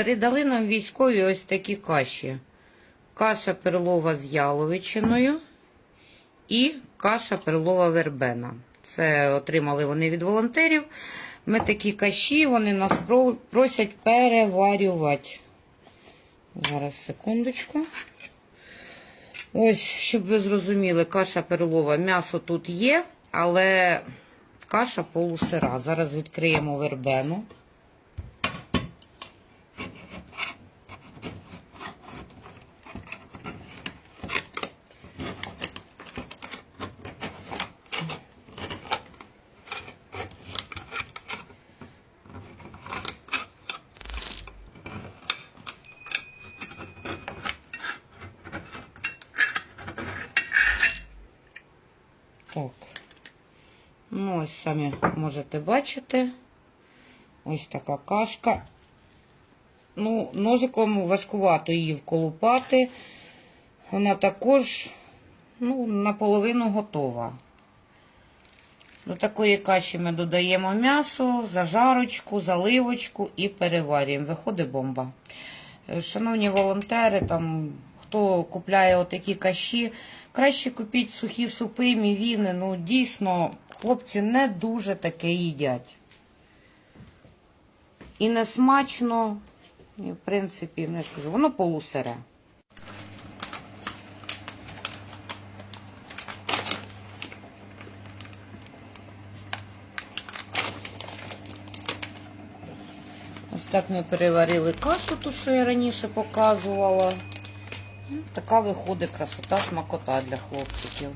Передали нам військові ось такі каші. Каша перлова з яловичиною і каша перлова вербена. Це отримали вони від волонтерів. Ми такі каші, вони нас просять переварювати. Зараз, секундочку. Ось, щоб ви зрозуміли, каша перлова. М'ясо тут є, але каша полусира. Зараз відкриємо вербену. Так. Ну, ось самі можете бачити. Ось така кашка. Ну, ножиком важкувато її вколупати. Вона також ну, наполовину готова. До такої каші ми додаємо м'ясо, зажарочку, заливочку і переварюємо. Виходить бомба. Е, Шановні волонтери, там, хто купляє отакі каші, краще купіть сухі супи, мівіни. Ну, дійсно, хлопці не дуже таке їдять. І не смачно, і, в принципі, не ж кажу, воно полусире. Ось так ми переварили кашу, ту, що я раніше показувала. Така виходить красота, смакота для хлопчиків.